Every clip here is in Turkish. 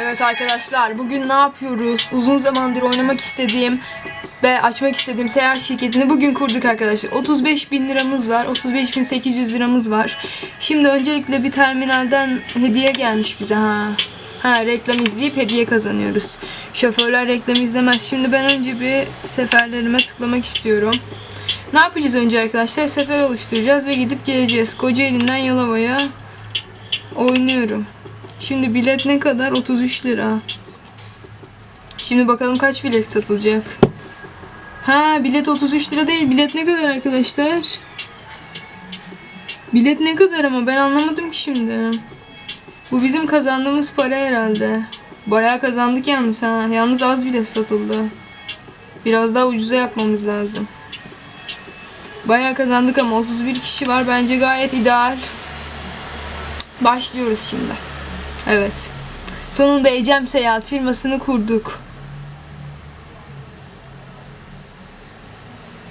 Evet arkadaşlar bugün ne yapıyoruz? Uzun zamandır oynamak istediğim ve açmak istediğim seyahat şirketini bugün kurduk arkadaşlar. 35 bin liramız var. 35 bin 800 liramız var. Şimdi öncelikle bir terminalden hediye gelmiş bize ha. Ha reklam izleyip hediye kazanıyoruz. Şoförler reklam izlemez. Şimdi ben önce bir seferlerime tıklamak istiyorum. Ne yapacağız önce arkadaşlar? Sefer oluşturacağız ve gidip geleceğiz. Kocaeli'nden Yalova'ya oynuyorum. Şimdi bilet ne kadar? 33 lira. Şimdi bakalım kaç bilet satılacak. Ha bilet 33 lira değil. Bilet ne kadar arkadaşlar? Bilet ne kadar ama ben anlamadım ki şimdi. Bu bizim kazandığımız para herhalde. Bayağı kazandık yalnız ha. Yalnız az bilet satıldı. Biraz daha ucuza yapmamız lazım. Bayağı kazandık ama 31 kişi var. Bence gayet ideal. Başlıyoruz şimdi. Evet. Sonunda Ecem Seyahat firmasını kurduk.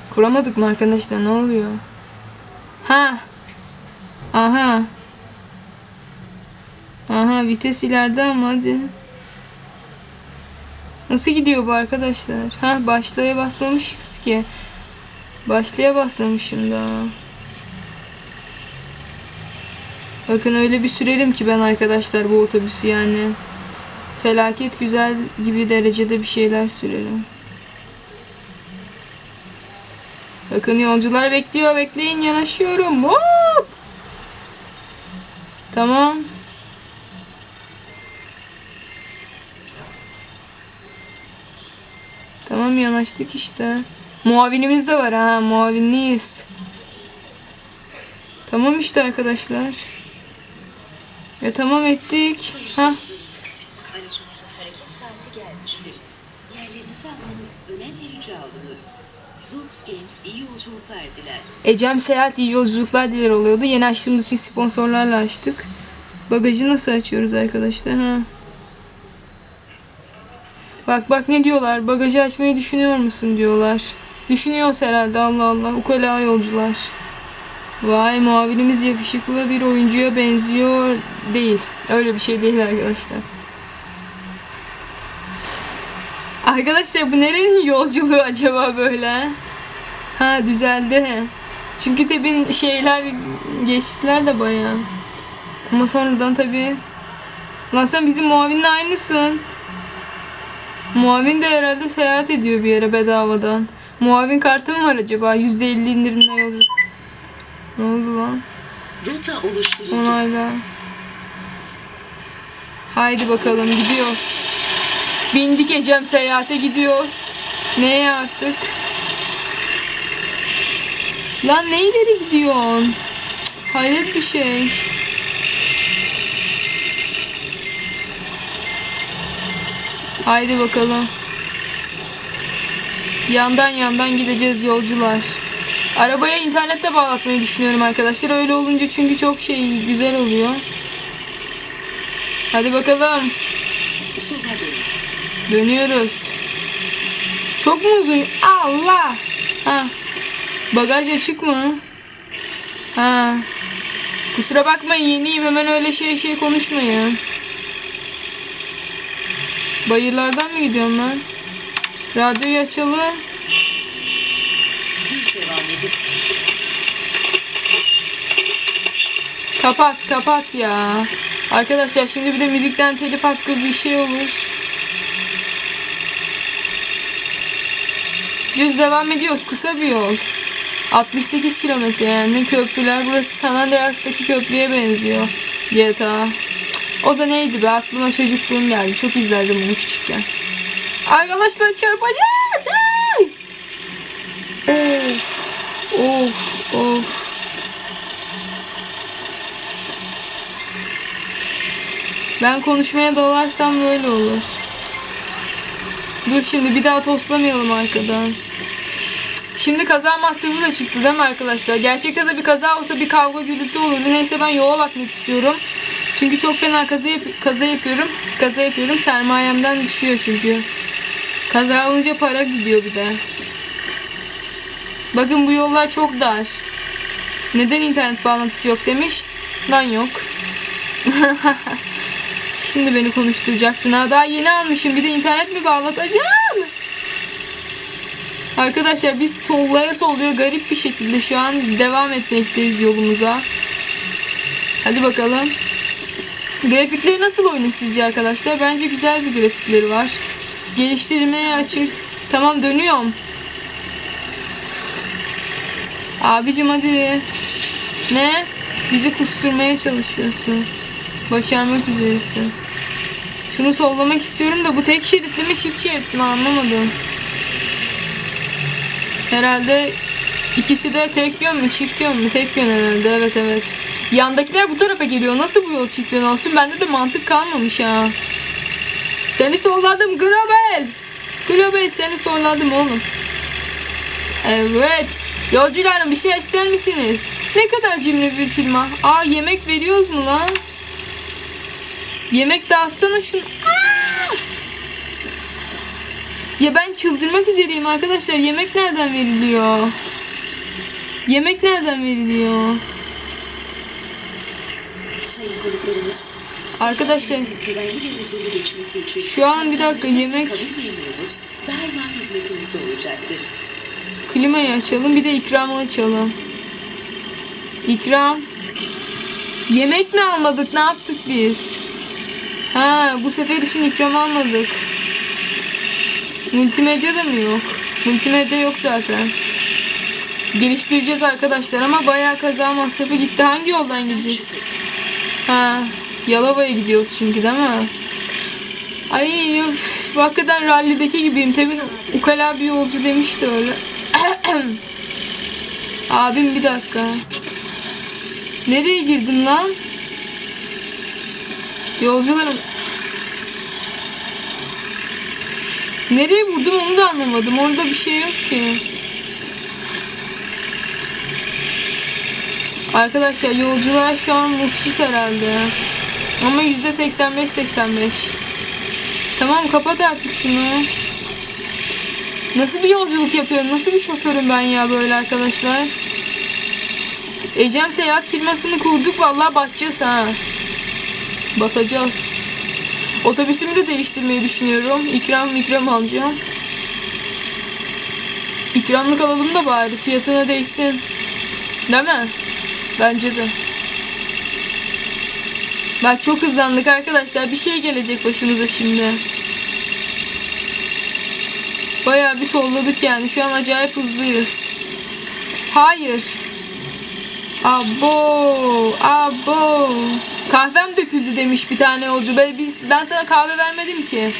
Kuramadık mı arkadaşlar? Ne oluyor? Ha. Aha. Aha vites ileride ama hadi. Nasıl gidiyor bu arkadaşlar? Ha başlaya basmamışız ki. Başlaya basmamışım daha. Bakın öyle bir sürerim ki ben arkadaşlar bu otobüsü yani. Felaket güzel gibi derecede bir şeyler sürerim. Bakın yolcular bekliyor. Bekleyin yanaşıyorum. Hop! Tamam. Tamam yanaştık işte. Muavinimiz de var ha. Muavinliyiz. Tamam işte arkadaşlar. Ya tamam ettik. Ha Aracımızın hareket saati gelmiştir. Yerlerinizi almanız önemli rica olunur. Zoox Games iyi yolculuklar diler. Ecem Seyahat iyi yolculuklar diler oluyordu. Yeni açtığımız için sponsorlarla açtık. Bagajı nasıl açıyoruz arkadaşlar? Ha. Bak bak ne diyorlar? Bagajı açmayı düşünüyor musun diyorlar. Düşünüyoruz herhalde Allah Allah. Ukala yolcular. Vay muavinimiz yakışıklı bir oyuncuya benziyor. Değil. Öyle bir şey değil arkadaşlar. Arkadaşlar bu nerenin yolculuğu acaba böyle? Ha düzeldi. Çünkü tabi şeyler geçtiler de bayağı. Ama sonradan tabi. Lan sen bizim muavinle aynısın. Muavin de herhalde seyahat ediyor bir yere bedavadan. Muavin kartı mı var acaba? %50 indirimle yolculuk. Ne oldu lan? Rota oluşturuldu. Onayla. Haydi bakalım gidiyoruz. Bindik Ecem seyahate gidiyoruz. Neye artık? Lan ne ileri gidiyorsun? Cık, Hayret bir şey. Haydi bakalım. Yandan yandan gideceğiz yolcular. Arabaya internetle bağlatmayı düşünüyorum arkadaşlar. Öyle olunca çünkü çok şey güzel oluyor. Hadi bakalım. Dönüyoruz. Çok mu uzun? Allah! Ha. Bagaj açık mı? Ha. Kusura bakmayın yeniyim hemen öyle şey şey konuşmayın. Bayırlardan mı gidiyorum ben? Radyoyu açalım. Düz devam edin. Kapat kapat ya. Arkadaşlar şimdi bir de müzikten telif hakkı bir şey olur. Düz devam ediyoruz. Kısa bir yol. 68 kilometre yani. Köprüler. Burası San Andreas'taki köprüye benziyor. GTA. O da neydi be? Aklıma çocukluğum geldi. Çok izlerdim bunu küçükken. Arkadaşlar çarpacağız. Of. Of. Ben konuşmaya dalarsam böyle olur. Dur şimdi bir daha toslamayalım arkadan. Şimdi kaza masrafı da çıktı değil mi arkadaşlar? Gerçekte de bir kaza olsa bir kavga gürültü olurdu. Neyse ben yola bakmak istiyorum. Çünkü çok fena kaza, yap- kaza yapıyorum. Kaza yapıyorum. Sermayemden düşüyor çünkü. Kaza olunca para gidiyor bir de. Bakın bu yollar çok dar. Neden internet bağlantısı yok demiş. Lan yok. Şimdi beni konuşturacaksın ha. Daha yeni almışım. Bir de internet mi bağlatacağım? Arkadaşlar biz sollaya solluyor garip bir şekilde şu an devam etmekteyiz yolumuza. Hadi bakalım. Grafikleri nasıl oyunun sizce arkadaşlar? Bence güzel bir grafikleri var. Geliştirilmeye açık. Tamam dönüyorum. Abicim hadi. Ne? Bizi kusturmaya çalışıyorsun. Başarmak üzeresin. Şunu sollamak istiyorum da bu tek şeritli mi çift şeritli mi anlamadım. Herhalde ikisi de tek yön mü çift yön mü? Tek yön herhalde evet evet. Yandakiler bu tarafa geliyor. Nasıl bu yol çift yön olsun? Bende de mantık kalmamış ha. Seni solladım Global. Global seni solladım oğlum. Evet. Yolcularım bir şey ister misiniz? Ne kadar cimri bir firma. Aa yemek veriyoruz mu lan? Yemek dağıtsana şunu. Aa! Ya ben çıldırmak üzereyim arkadaşlar. Yemek nereden veriliyor? Yemek nereden veriliyor? Sayın konuklarımız. Arkadaşlar, seyahatinizin güvenli ve huzurlu geçmesi için şu an bir dakika, yemek- daima hizmetinizde olacaktır. Klimayı açalım. Bir de ikramı açalım. İkram. Yemek mi almadık? Ne yaptık biz? Ha, bu sefer için ikram almadık. Multimedya da mı yok? Multimedya yok zaten. Cık, Geliştireceğiz arkadaşlar ama bayağı kaza masrafı gitti. Hangi yoldan gideceğiz? Ha, Yalova'ya gidiyoruz çünkü değil mi? Ay üf, hakikaten rallideki gibiyim. Tabii ukala bir yolcu demişti öyle. Abim bir dakika. Nereye girdim lan? Yolcularım. Nereye vurdum onu da anlamadım. Orada bir şey yok ki. Arkadaşlar yolcular şu an mutsuz herhalde. Ama yüzde 85-85. Tamam kapat artık şunu. Nasıl bir yolculuk yapıyorum? Nasıl bir şoförüm ben ya böyle arkadaşlar? Ecem Seyahat firmasını kurduk vallahi batacağız ha. Batacağız. Otobüsümü de değiştirmeyi düşünüyorum. İkram ikram alacağım. İkramlık alalım da bari fiyatına değsin. Değil mi? Bence de. Bak çok hızlandık arkadaşlar. Bir şey gelecek başımıza şimdi. Bayağı bir solladık yani. Şu an acayip hızlıyız. Hayır. Abo, abo. Kahvem döküldü demiş bir tane yolcu. Ben, biz, ben sana kahve vermedim ki.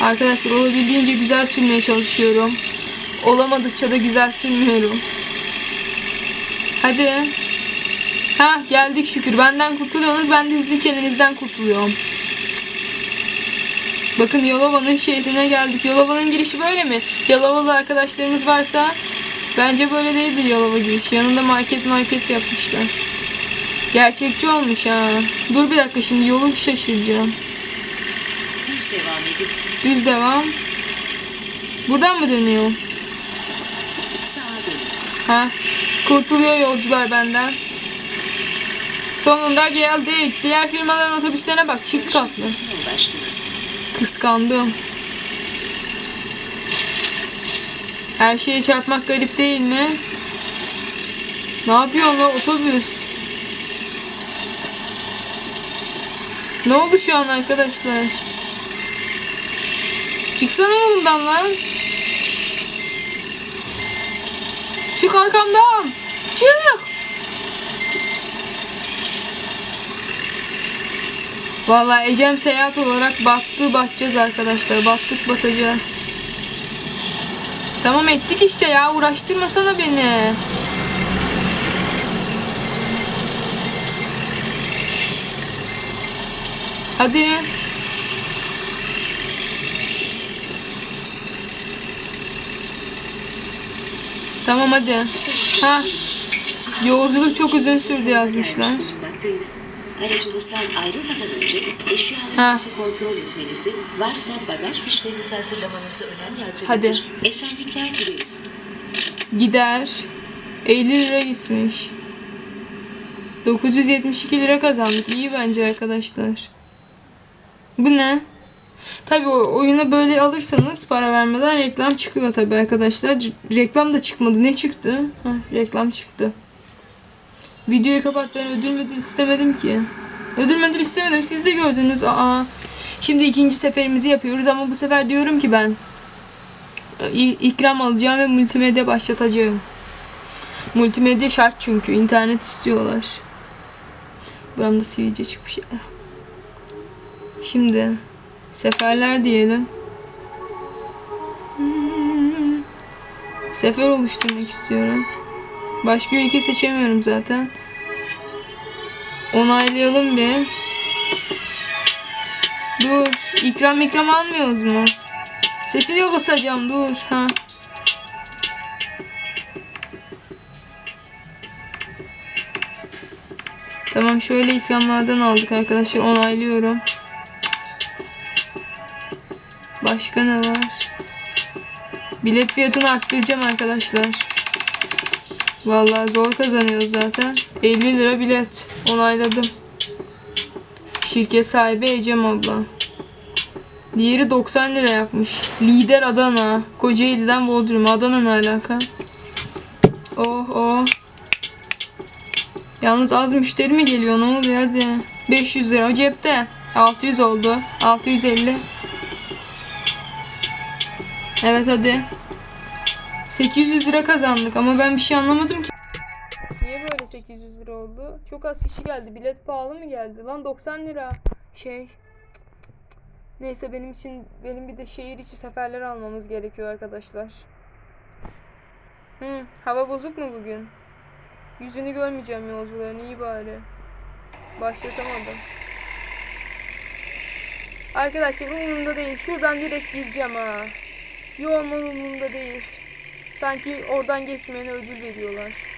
Arkadaşlar olabildiğince güzel sürmeye çalışıyorum. Olamadıkça da güzel sürmüyorum. Hadi. Ha geldik şükür. Benden kurtuluyorsunuz. Ben de sizin çenenizden kurtuluyorum. Bakın Yalova'nın şehrine geldik. Yalova'nın girişi böyle mi? Yalovalı arkadaşlarımız varsa bence böyle değildir Yalova girişi. Yanında market market yapmışlar. Gerçekçi olmuş ha. Dur bir dakika şimdi yolu şaşıracağım. Düz devam edin. Düz devam. Buradan mı dönüyor? Sağa dönün. Ha. Kurtuluyor yolcular benden. Sonunda geldik. Diğer firmaların otobüslerine bak. Çift katlı. Kıskandım. Her şeye çarpmak garip değil mi? Ne yapıyorsun lan otobüs? Ne oldu şu an arkadaşlar? Çıksana yolumdan lan. Çık arkamdan. Çık. Vallahi Ecem seyahat olarak battı batacağız arkadaşlar. Battık batacağız. Tamam ettik işte ya uğraştırmasana beni. Hadi. Tamam hadi. Ha. Yolculuk çok uzun sürdü yazmışlar. Aracımızdan ayrılmadan önce Ha. eşyalarınızı kontrol etmenizi, varsa bagaj fişlerinizi hazırlamanızı önemli hatırlatır. Esenlikler dileriz. Gider. 50 lira gitmiş. 972 lira kazandık. İyi bence arkadaşlar. Bu ne? Tabi oyuna böyle alırsanız para vermeden reklam çıkıyor tabi arkadaşlar. Reklam da çıkmadı. Ne çıktı? Heh, reklam çıktı. Videoyu kapat ben ödül ödül istemedim ki. Ödül ödül istemedim. Siz de gördünüz. Aa. Şimdi ikinci seferimizi yapıyoruz ama bu sefer diyorum ki ben i- ikram alacağım ve multimedya başlatacağım. Multimedya şart çünkü. internet istiyorlar. Buramda sivilce çıkmış. Şimdi seferler diyelim. Sefer oluşturmak istiyorum. Başka ülke seçemiyorum zaten. Onaylayalım bir. Dur. İkram ikram almıyoruz mu? Sesini kısacağım dur. Ha. Tamam şöyle ikramlardan aldık arkadaşlar. Onaylıyorum. Başka ne var? Bilet fiyatını arttıracağım arkadaşlar. Vallahi zor kazanıyoruz zaten. 50 lira bilet. Onayladım. Şirket sahibi Ecem abla. Diğeri 90 lira yapmış. Lider Adana. Kocaeli'den Bodrum. Adana ne alaka? Oh oh. Yalnız az müşteri mi geliyor? Ne oluyor hadi. 500 lira cepte. 600 oldu. 650. Evet hadi. 800 lira kazandık ama ben bir şey anlamadım ki. Niye böyle 800 lira oldu? Çok az kişi geldi. Bilet pahalı mı geldi? Lan 90 lira. Şey. Neyse benim için benim bir de şehir içi seferler almamız gerekiyor arkadaşlar. Hı, hava bozuk mu bugün? Yüzünü görmeyeceğim yolcuların iyi bari. Başlatamadım. Arkadaşlar umurumda değil. Şuradan direkt gireceğim ha. Yoğun umurumda değil. Sanki oradan geçmeyene ödül veriyorlar.